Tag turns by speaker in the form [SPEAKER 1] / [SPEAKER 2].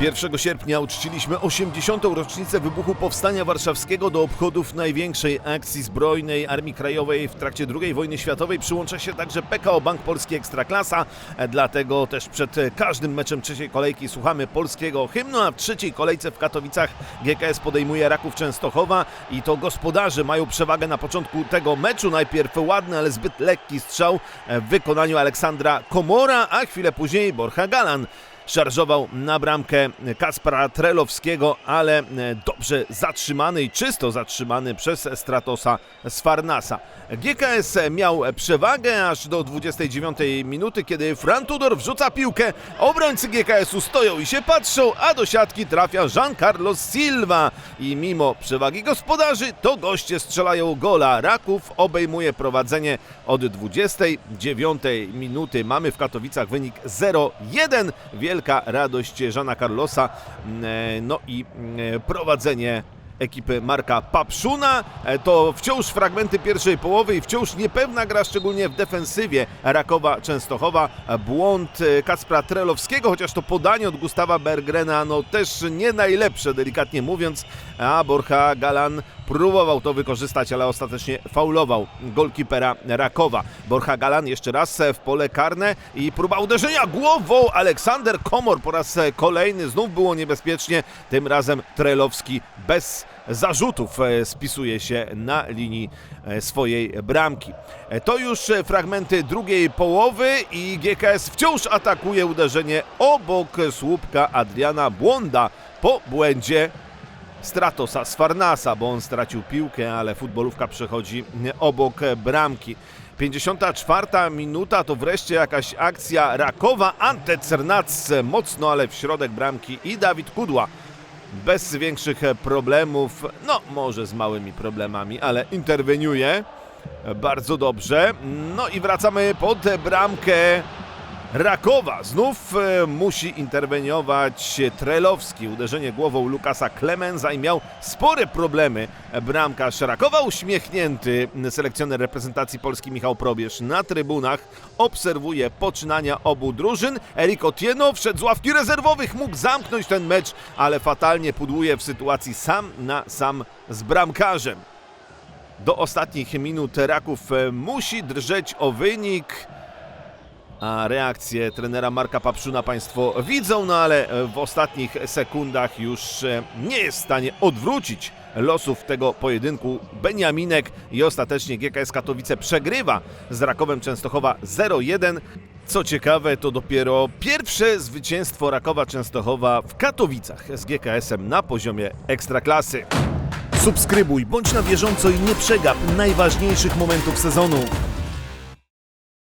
[SPEAKER 1] 1 sierpnia uczciliśmy 80. rocznicę wybuchu Powstania Warszawskiego do obchodów największej akcji zbrojnej Armii Krajowej w trakcie II wojny światowej. Przyłącza się także PKO Bank Polski Ekstraklasa, dlatego też przed każdym meczem trzeciej kolejki słuchamy polskiego hymnu, a w trzeciej kolejce w Katowicach GKS podejmuje Raków Częstochowa i to gospodarze mają przewagę na początku tego meczu. Najpierw ładny, ale zbyt lekki strzał w wykonaniu Aleksandra Komora, a chwilę później Borcha Galan szarżował na bramkę Kaspra Trelowskiego, ale e, dobrze zatrzymany i czysto zatrzymany przez Stratosa z Farnasa. GKS miał przewagę aż do 29 minuty, kiedy Fran Tudor wrzuca piłkę. Obrońcy GKS-u stoją i się patrzą, a do siatki trafia Jean Carlos Silva. I mimo przewagi gospodarzy, to goście strzelają gola. Raków obejmuje prowadzenie od 29 minuty. Mamy w Katowicach wynik 0-1. Wielka radość Żana Carlosa. Mm, No i mm, prowadzenie ekipy Marka Papszuna. E, To wciąż fragmenty pierwszej połowy i wciąż niepewna gra, szczególnie w defensywie Rakowa Częstochowa. E, Błąd e, Kacpra Trelowskiego, chociaż to podanie od Gustawa Bergrena, no też nie najlepsze, delikatnie mówiąc, a Borcha Galan próbował to wykorzystać, ale ostatecznie faulował golkipera Rakowa. Borcha Galan jeszcze raz w pole karne i próba uderzenia głową. Aleksander Komor po raz kolejny, znów było niebezpiecznie, tym razem Trelowski bez zarzutów e, spisuje się na linii e, swojej bramki. E, To już fragmenty drugiej połowy i GKS wciąż atakuje uderzenie obok słupka Adriana Błonda po błędzie Stratosa z Farnasa, bo on stracił piłkę, ale futbolówka przechodzi obok bramki. 54 minuta to wreszcie jakaś akcja Rakowa. Ante Cernac mocno, ale w środek bramki i Dawid Kudła. Bez większych problemów, no może z małymi problemami, ale interweniuje bardzo dobrze. No i wracamy pod bramkę Rakowa. Znów e, musi interweniować Trelowski. Uderzenie głową Lukasa Klemenza i miał spore problemy bramkarz Rakowa. Uśmiechnięty selekcjoner reprezentacji Polski Michał Probierz na trybunach obserwuje poczynania obu drużyn. Erik Otieno wszedł z ławki rezerwowych, mógł zamknąć ten mecz, ale fatalnie pudłuje w sytuacji sam na sam z bramkarzem. Do ostatnich minut Raków e, musi drżeć o wynik. A reakcję trenera Marka Papszuna Państwo widzą, no ale e, w ostatnich sekundach już e, nie jest w stanie odwrócić losów tego pojedynku Beniaminek i ostatecznie GKS Katowice przegrywa z Rakowem Częstochowa 0-1. Co ciekawe, to dopiero pierwsze zwycięstwo Rakowa Częstochowa w Katowicach z GKS-em na poziomie ekstraklasy. Subskrybuj, bądź na bieżąco i nie przegap najważniejszych momentów sezonu.